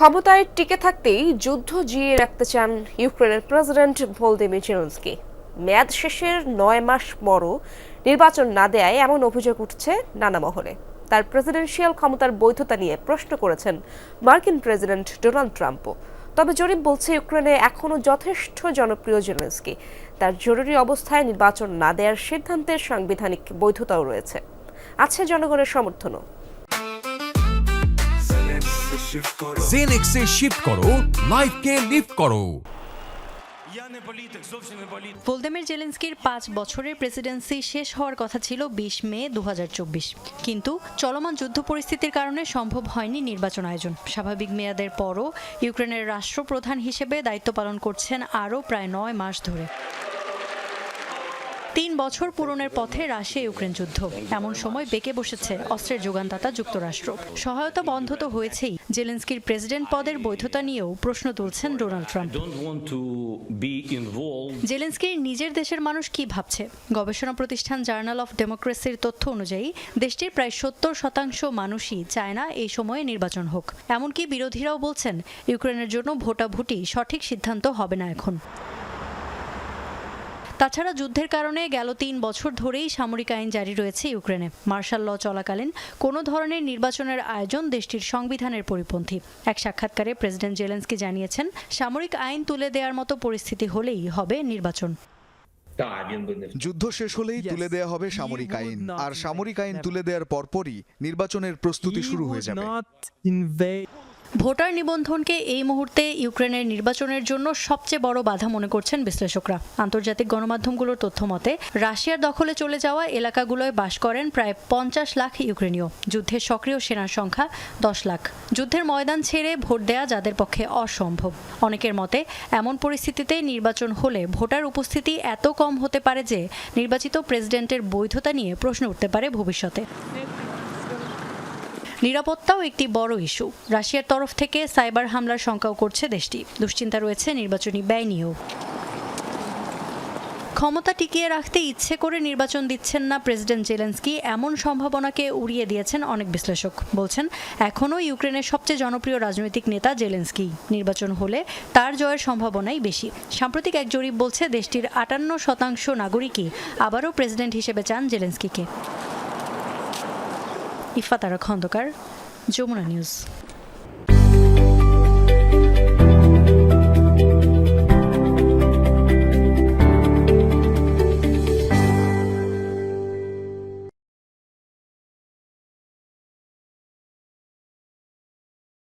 ক্ষমতায় টিকে থাকতেই যুদ্ধ জিয়ে রাখতে চান ইউক্রেনের প্রেসিডেন্ট ভোলদিমির জেলেন্সকি। মেয়াদ শেষের নয় মাস পরও নির্বাচন না দেয় এমন অভিযোগ উঠছে নানা মহলে। তার প্রেসিডেন্সিয়াল ক্ষমতার বৈধতা নিয়ে প্রশ্ন করেছেন মার্কিন প্রেসিডেন্ট ডোনাল্ড ট্রাম্পও। তবে জরিপ বলছে, ইউক্রেনে এখনও যথেষ্ট জনপ্রিয় জেলেন্সকি। তার জরুরি অবস্থায় নির্বাচন না দেওয়ার সিদ্ধান্তের সাংবিধানিক বৈধতাও রয়েছে। আছে জনগণের সমর্থনও। করো। লাইফকে লিফট করো জেলেন্সকির পাঁচ বছরের প্রেসিডেন্সি শেষ হওয়ার কথা ছিল বিশ মে দু হাজার চব্বিশ। কিন্তু চলমান যুদ্ধ পরিস্থিতির কারণে সম্ভব হয়নি নির্বাচন আয়োজন। স্বাভাবিক মেয়াদের পরও ইউক্রেনের রাষ্ট্রপ্রধান হিসেবে দায়িত্ব পালন করছেন আরও প্রায় নয় মাস ধরে। তিন বছর পূরণের পথে রাশিয়া ইউক্রেন যুদ্ধ। এমন সময় বেঁকে বসেছে অস্ত্রের যোগানদাতা যুক্তরাষ্ট্র। সহায়তা বন্ধ তো হয়েছেই। জেলেন্সকির প্রেসিডেন্ট পদের বৈধতা নিয়েও প্রশ্ন তুলছেন ডোনাল্ড ট্রাম্প। জেলেন্সকির নিজের দেশের মানুষ কি ভাবছে? গবেষণা প্রতিষ্ঠান জার্নাল অফ ডেমোক্রেসির তথ্য অনুযায়ী দেশটির প্রায় সত্তর শতাংশ মানুষই চায় না এই সময়ে নির্বাচন হোক। এমনকি বিরোধীরাও বলছেন ইউক্রেনের জন্য ভোটাভুটি সঠিক সিদ্ধান্ত হবে না এখন। তাছাড়া যুদ্ধের কারণে গেল তিন বছর ধরেই সামরিক আইন জারি রয়েছে ইউক্রেনে। মার্শাল ল চলাকালীন কোনো ধরনের নির্বাচনের আয়োজন দেশটির সংবিধানের পরিপন্থী। এক সাক্ষাৎকারে প্রেসিডেন্ট জেলেন্সকি জানিয়েছেন, সামরিক আইন তুলে দেওয়ার মতো পরিস্থিতি হলেই হবে নির্বাচন। যুদ্ধ শেষ হলেই তুলে দেয়া হবে সামরিক আইন। আর সামরিক আইন তুলে দেওয়ার পরপরই নির্বাচনের প্রস্তুতি শুরু হয়ে যাবে। ভোটার নিবন্ধনকে এই মুহূর্তে ইউক্রেনের নির্বাচনের জন্য সবচেয়ে বড় বাধা মনে করছেন বিশ্লেষকরা। আন্তর্জাতিক গণমাধ্যমগুলোর তথ্য মতে, রাশিয়ার দখলে চলে যাওয়া এলাকাগুলোয় বাস করেন প্রায় পঞ্চাশ লাখ ইউক্রেনীয়। যুদ্ধে সক্রিয় সেনার সংখ্যা দশ লাখ। যুদ্ধের ময়দান ছেড়ে ভোট দেয়া যাদের পক্ষে অসম্ভব। অনেকের মতে, এমন পরিস্থিতিতে নির্বাচন হলে ভোটার উপস্থিতি এত কম হতে পারে যে নির্বাচিত প্রেসিডেন্টের বৈধতা নিয়ে প্রশ্ন উঠতে পারে ভবিষ্যতে। নিরাপত্তাও একটি বড় ইস্যু। রাশিয়ার তরফ থেকে সাইবার হামলার শঙ্কাও করছে দেশটি। দুশ্চিন্তা রয়েছে, নির্বাচনী ব্যয় নিয়েও। ক্ষমতা টিকিয়ে রাখতে ইচ্ছে করে নির্বাচন দিচ্ছেন না প্রেসিডেন্ট জেলেন্সকি। এমন সম্ভাবনাকে উড়িয়ে দিয়েছেন অনেক বিশ্লেষক। বলছেন এখনও ইউক্রেনের সবচেয়ে জনপ্রিয় রাজনৈতিক নেতা জেলেন্সকি। নির্বাচন হলে তার জয়ের সম্ভাবনাই বেশি। সাম্প্রতিক এক জরিপ বলছে, দেশটির আটান্ন শতাংশ নাগরিকই আবারও প্রেসিডেন্ট হিসেবে চান জেলেন্সকিকে। ইফাতারা খন্দকার যমুনা নিউজ।